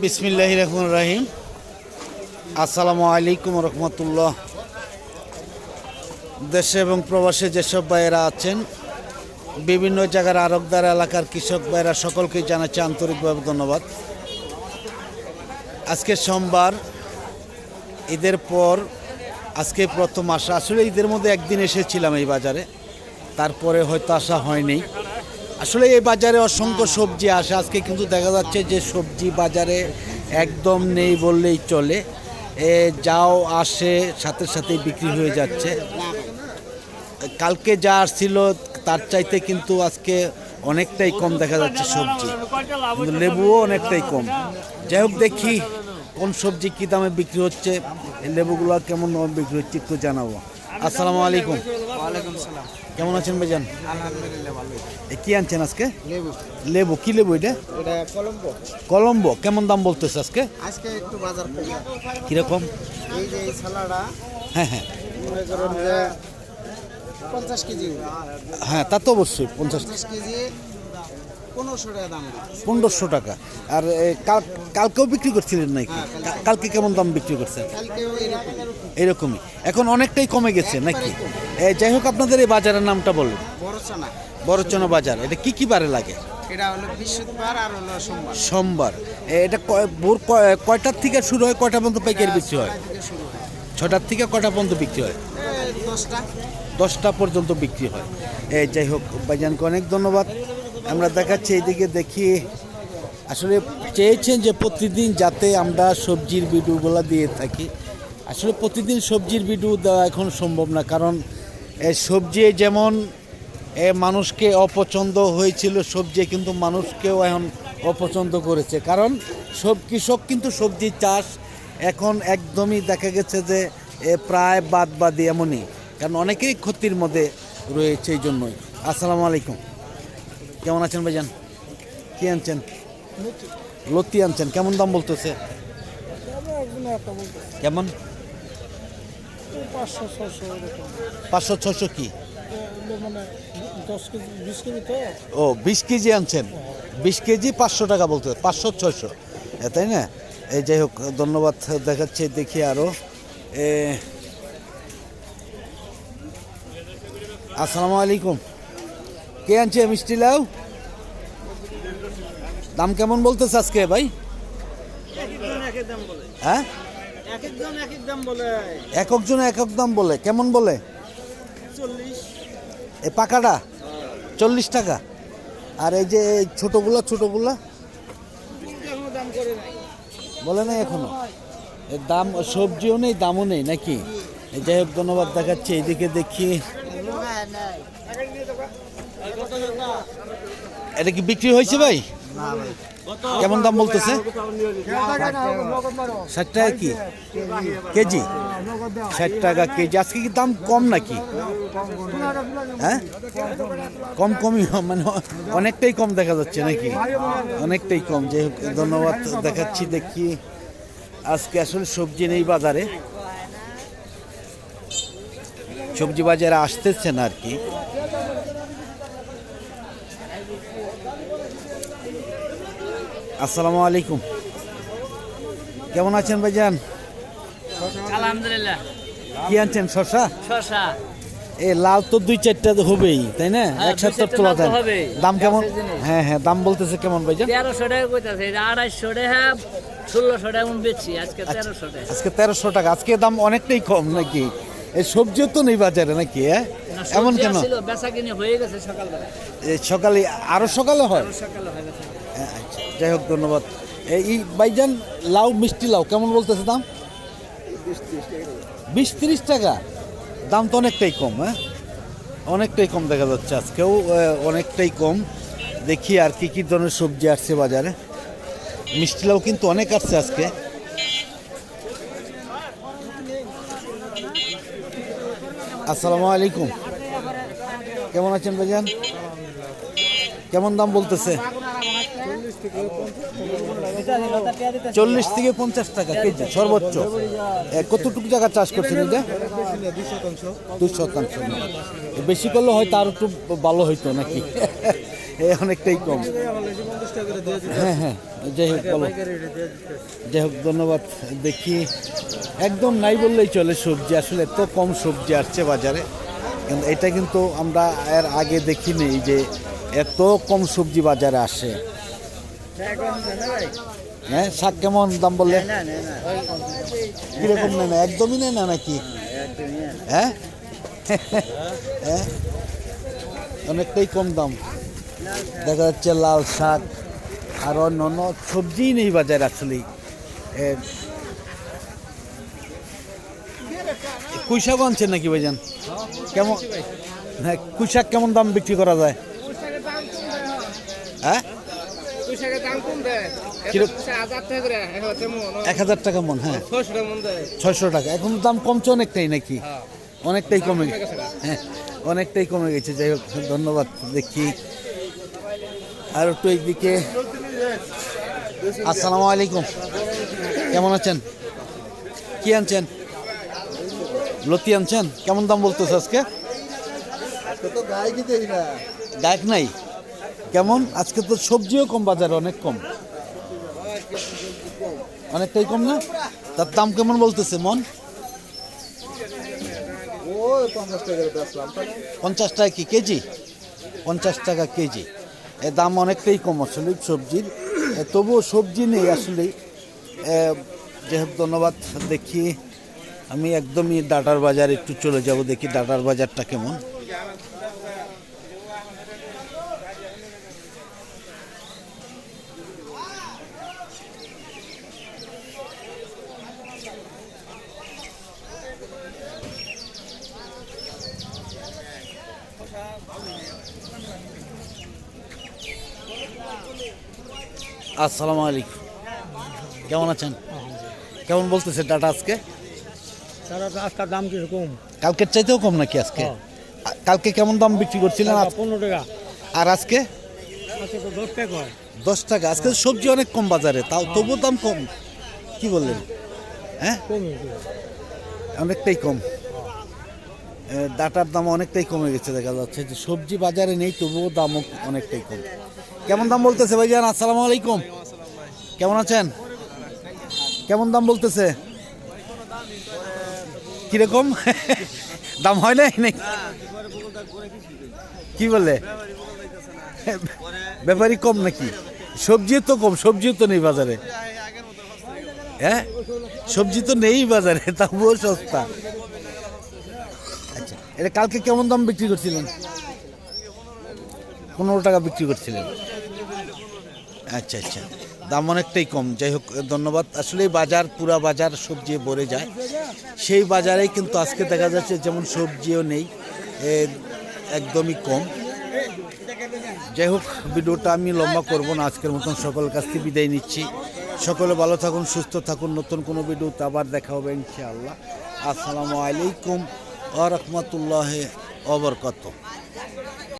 বিসমিল্লাহ রহমান রাহিম। আসসালামু আলাইকুম রহমতুল্লাহ। দেশে এবং প্রবাসে যেসব ভাইয়েরা আছেন, বিভিন্ন জায়গার আরকদার এলাকার কৃষক ভাইয়েরা সকলকে জানাচ্ছি আন্তরিকভাবে ধন্যবাদ। আজকে সোমবার, ঈদের পর আজকে প্রথম আসা আসলে ঈদের মধ্যে একদিন এসেছিলাম এই বাজারে, তারপরে হয়তো আসা হয়নি। আসলে এই বাজারে অসংখ্য সবজি আসে। আজকে কিন্তু দেখা যাচ্ছে যে সবজি বাজারে একদম নেই বললেই চলে। এ যাও আসে, সাথে সাথেই বিক্রি হয়ে যাচ্ছে। কালকে যা আসছিল, তার চাইতে কিন্তু আজকে অনেকটাই কম দেখা যাচ্ছে সবজি। লেবুও অনেকটাই কম। যাই হোক, দেখি কোন সবজি কী দামে বিক্রি হচ্ছে। লেবুগুলো কেমন বিক্রি হচ্ছে একটু জানাব। আসসালামু আলাইকুম। ওয়ালাইকুম সালাম। কেমন আছেন ভাইজান? আলহামদুলিল্লাহ ভালো এ কি আনছেন আজকে? লেবু। লেবু কি লেবু এটা? এটা কলম্বো। কলম্বো কেমন দাম বলতেছে আজকে? আজকে একটু বাজার কম। কীরকম? এই যে এই সালাডা হ্যাঁ হ্যাঁ। মনে করুন যে পঞ্চাশ কেজি। হ্যাঁ তা তো অবশ্যই পঞ্চাশ কেজি পনেরোশো টাকা আর কাল কালকেও বিক্রি করছিলেন নাকি? কালকে। কেমন দাম বিক্রি করছেন? এরকমই। এখন অনেকটাই কমে গেছে নাকি? যাই হোক আপনাদের এই বাজারের নামটা বলুন। বড় চানা বড়চনা বাজার। এটা কি কি বারে লাগে? এটা হলো বৃহস্পতিবার আর হলো সোমবার। সোমবার। এটা ভোর কয়- কয়টার থেকে শুরু হয়? কয়টা পর্যন্ত পাইকারি বিক্রি হয়? হয়। ছটার থেকে কয়টা পর্যন্ত বিক্রি হয়? দশটা। দশটা পর্যন্ত বিক্রি হয়। এই যাই হোক ভাইজানকে অনেক ধন্যবাদ। আমরা দেখাচ্ছি এইদিকে দেখি। আসলে চেয়েছেন যে প্রতিদিন যাতে আমরা সবজির ভিডিওগুলো দিয়ে থাকি। আসলে প্রতিদিন সবজির ভিডিও দেওয়া এখন সম্ভব না, কারণ সবজি যেমন এ মানুষকে অপছন্দ হয়েছিল, সবজি কিন্তু মানুষকেও এখন অপছন্দ করেছে। কারণ সব কৃষক কিন্তু সবজি চাষ এখন একদমই দেখা গেছে যে এ প্রায় বাদ বাদি এমনই, কারণ অনেকেই ক্ষতির মধ্যে রয়েছে এই জন্যই। আসসালামু আলাইকুম। কেমন আছেন ভাইজান? কি আনছেন? লতি আনছেন, কেমন দাম বলতেছে? কেমন? পাঁচশো ছশো ছশো কি? ও, বিশ কেজি আনছেন। বিশ কেজি পাঁচশো টাকা বলতে, পাঁচশো, ছয়শো। তাই না? এই যাই হোক, ধন্যবাদ দেখাচ্ছে, দেখি আরও আসসালামু আলাইকুম। কে আনছে মিষ্টি লাউ? দাম কেমন বলতেছে আজকে ভাই? হ্যাঁ? একজন এক এক দাম বলে, কেমন বলে? এ পাকাটা? চল্লিশ টাকা। আর এই যে ছোটোগুলা ছোটোগুলা? বলে নাই এখনও। দাম, সবজিও নেই, দামও নেই নাকি? যাই হোক, ধন্যবাদ দেখাচ্ছি। এইদিকে দেখি। এটা কি বিক্রি হয়েছে ভাই? কেমন দাম বলতেছে? ষাট টাকা কি? কেজি? ষাট টাকা কেজি। আজকে কি দাম কম নাকি? হ্যাঁ? কম কমই মানে অনেকটাই কম দেখা যাচ্ছে নাকি? অনেকটাই কম। হোক, ধন্যবাদ দেখাচ্ছি, দেখি। আজকে আসলে সবজি নেই বাজারে। সবজি বাজারে আসতেছে না আর কি। আসসালামু আলাইকুম। কেমন আছেন ভাইজান? আলহামদুলিল্লাহ। কি আনছেন শশা শশা এ লাল তো দুই চারটা হবেই তাই না? হ্যাঁ, এক সপ্তাহ তোলা যায়। দাম কেমন? হ্যাঁ হ্যাঁ দাম বলতেছে কেমন ভাইজান? তেরোশো টাকা কইতাছে আড়াইশো টাকা ষোলোশো টাকা বেচছি আজকে তেরোশো টাকা। আজকে তেরোশো টাকা আজকে দাম অনেকটাই কম নাকি? এই সবজিও তো নেই বাজারে নাকি হ্যাঁ? এমন কেন? হয়ে সকালে আরও সকালে হয়? হয়ে আচ্ছা, যাই হোক ধন্যবাদ। এই ভাইজান লাউ মিষ্টি লাউ কেমন বলতেছে দাম? বিশ তিরিশ টাকা। দাম তো অনেকটাই কম হ্যাঁ? অনেকটাই কম দেখা যাচ্ছে আজকেও অনেকটাই কম। দেখি আর কি কি ধরনের সবজি আসছে বাজারে। মিষ্টি লাউ কিন্তু অনেক আসছে আজকে। আসসালামু আলাইকুম। কেমন আছেন ভাইজান? কেমন দাম বলতেছে? চল্লিশ থেকে পঞ্চাশ টাকা কেজি, সর্বোচ্চ। কতটুকু জায়গা চাষ করছেন দুই শতাংশ। বেশি করলে হয়তো আর একটু ভালো হইতো নাকি? অনেকটাই কম। হ্যাঁ হ্যাঁ যাই হোক, বলো। যাই হোক, ধন্যবাদ দেখি। একদম নাই বললেই চলে সবজি, আসলে এত কম সবজি আসছে বাজারে। এটা কিন্তু আমরা এর আগে দেখিনি যে এত কম সবজি বাজারে আসে। হ্যাঁ শাক কেমন দাম বললে? কীরকম নেয় না? একদমই নেয় না নাকি? হ্যাঁ? হ্যাঁ? অনেকটাই কম দাম। দেখা যাচ্ছে লাল শাক আর অন্যান্য সবজিই নেই বাজার আসলে কুইশাক আনছেন নাকি ভাইজান? কেমন? হ্যাঁ কুইশাক কেমন দাম বিক্রি করা যায়? হ্যাঁ? এক হাজার টাকা মন হ্যাঁ। টাকা। এখন দাম কমছে অনেকটাই নাকি? অনেকটাই কমে হ্যাঁ অনেকটাই কমে গেছে। যাই হোক, ধন্যবাদ দেখি। আর একটু এইদিকে আসসালামু আলাইকুম। কেমন আছেন? কি আনছেন? লতি আনছেন? কেমন দাম বলতেছে আজকে? গায়ক নাই। কেমন? আজকে তো সবজিও কম, বাজারে অনেক কম। অনেকটাই কম না? তার দাম কেমন বলতেছে, মন? পঞ্চাশ টাকা কি কেজি। পঞ্চাশ টাকা কেজি? এ দাম অনেকটাই কম আসলে সবজির। তবুও সবজি নেই আসলে। যেহেতু ধন্যবাদ দেখি আমি একদমই ডাটার বাজার একটু চলে যাব, দেখি ডাটার বাজারটা কেমন। আসসালামু আলাইকুম। কেমন আছেন? কেমন বলতেছে ডাটা আজকে? আজকাল দাম কীরকম? কালকের চাইতেও কম নাকি আজকে? কালকে কেমন দাম বিক্রি করছিলেন পনেরো টাকা। আর আজকে? আজকে দশ টাকা। দশ টাকা। আজকে সবজি অনেক কম বাজারে তাও তবুও দাম কম। কি বললেন? হ্যাঁ? অনেকটাই কম। ডাটার দাম অনেকটাই কমে গেছে, দেখা যাচ্ছে। যে সবজি বাজারে নেই, তবুও দামও অনেকটাই কম। কেমন দাম বলতেছে ভাইজান? আসসালামু আলাইকুম। কেমন আছেন? কেমন দাম বলতেছে? কীরকম? দাম হয় নাই নাকি? কি বলে ব্যাপারই কম নাকি? সবজিও তো কম, সবজিও তো নেই বাজারে। হ্যাঁ? সবজি তো নেই বাজারে, তবুও সস্তা। এটা কালকে কেমন দাম বিক্রি করছিলেন? পনেরো টাকা বিক্রি করছিলেন। আচ্ছা আচ্ছা। দাম অনেকটাই কম। যাই হোক, ধন্যবাদ। আসলে বাজার, পুরা বাজার সবজি ভরে যায়। সেই বাজারেই কিন্তু আজকে দেখা যাচ্ছে যেমন সবজিও নেই একদমই কম। যাই হোক, ভিডিওটা আমি লম্বা করব না। আজকের মতন সকল কাছ থেকে বিদায় নিচ্ছি। সকলে ভালো থাকুন, সুস্থ থাকুন। নতুন কোনো ভিডিওতে আবার দেখা হবে ইনশাআল্লাহ। আসসালামু আলাইকুম। আ রহমতুল্লাহ অবরকত